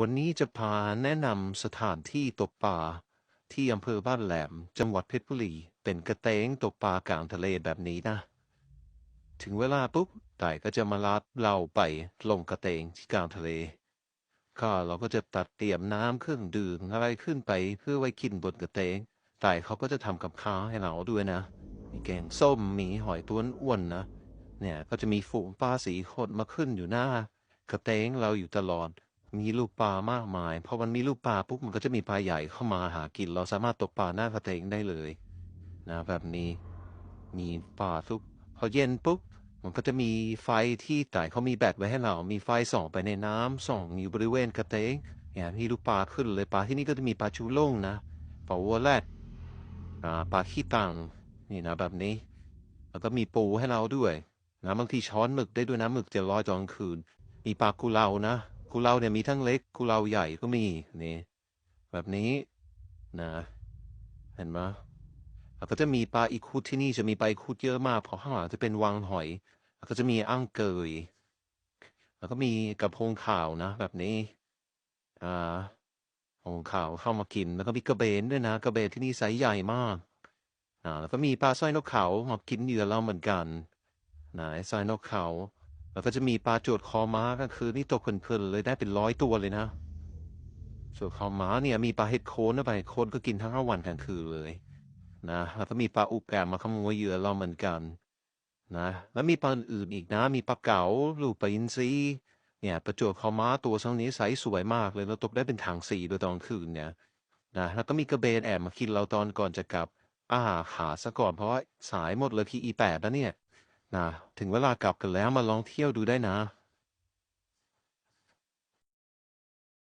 วันนี้จะพาแนะนำสถานที่ตกปลาที่อำเภอบ้านแหลม จังหวัดเพชรบุรี เป็นกระเตงตกปลากลางทะเลแบบนี้นะ ถึงเวลาปุ๊บไต่ก็จะมาลาดเราไปลงกระเตงที่กลางทะเลก็เราก็จะตัดเตรียมน้ำเครื่องดื่มอะไรขึ้นไปเพื่อไว้กินบนกระเตงไต่เขาก็จะทำกับข้าวให้เราด้วยนะ มีแกงส้มมีหอยตัวอ้วนนะ เนี่ยก็จะมีฝูงปลาสีขดมาขึ้นอยู่หน้ากระเตงเราอยู่ตลอด มีลูกปลามากมายพอมันมีลูกปลาปุ๊บมันก็จะมีปลาใหญ่เข้ามาหากิน เราสามารถตกปลาหน้ากระเตงได้เลย นะแบบนี้ มีปลาทุกพอเย็นปุ๊บมันก็จะมีไฟที่ต่ายเขามีแบตไว้ให้เรา มีไฟส่องไปในน้ำส่องอยู่บริเวณกระเตงเนี่ยมีลูกปลาขึ้นเลยปลาที่นี่ก็จะมีปลาชูล่งนะปลาวัวแรดปลาขี้ตังนี่นะแบบนี้ แล้วก็มีปูให้เราด้วยนะบางทีช้อนหมึกได้ด้วยนะหมึกจะลอยตอนกลางคืน มีปลากุเลานะ กุเลาเนี่ยมีทั้งเล็กกุเลาใหญ่ก็มีนี่แบบนี้นะเห็นไหมแล้วก็จะมีปลาอีคุดที่นี่จะมีปลาอีคุดเยอะมากเพราะข้างหลังจะเป็นวังหอย แล้วก็จะมีอ่างเกย แล้วก็มีกระพงขาวนะ แบบนี้อ่ากระพงขาวเข้ามากิน แล้วก็มีกระเบนด้วยนะกระเบนที่นี่ไซส์ใหญ่มากอ่าแล้วก็มีปลาสร้อยนกเขามากินเหยื่อเราเหมือนกันนะสร้อยนกเขา แล้วก็จะมีปลาโจดคอม้าก็คือนี่ตัวเพลินๆเลยได้เป็นร้อยตัวเลยนะส่วนคอม้าเนี่ยมีปลาเห็ดโคนนะปลาเห็ดโคนก็กินทั้งวันกลางคืนเลยนะแล้วก็มีปลาอุกแกมมาขโมยเหยื่อเราเหมือนกันนะแล้วมีปลาอื่นอีกนะ มีปลาเก๋าลูกปลาอินทรีเนี่ยประจวบคอม้าตัวช่างนี้ใสสวยมากเลยแล้วตกได้เป็นถังสีโดยตอนคืนเนี่ยนะแล้วก็มีกระเบนแอบมากินเราตอนก่อนจะกลับอาหาขาซะก่อนเพราะว่าสายหมดเลยพีอีแปดแล้วเนี่ย นะถึงเวลากลับกันแล้วมาลองเที่ยวดูได้นะ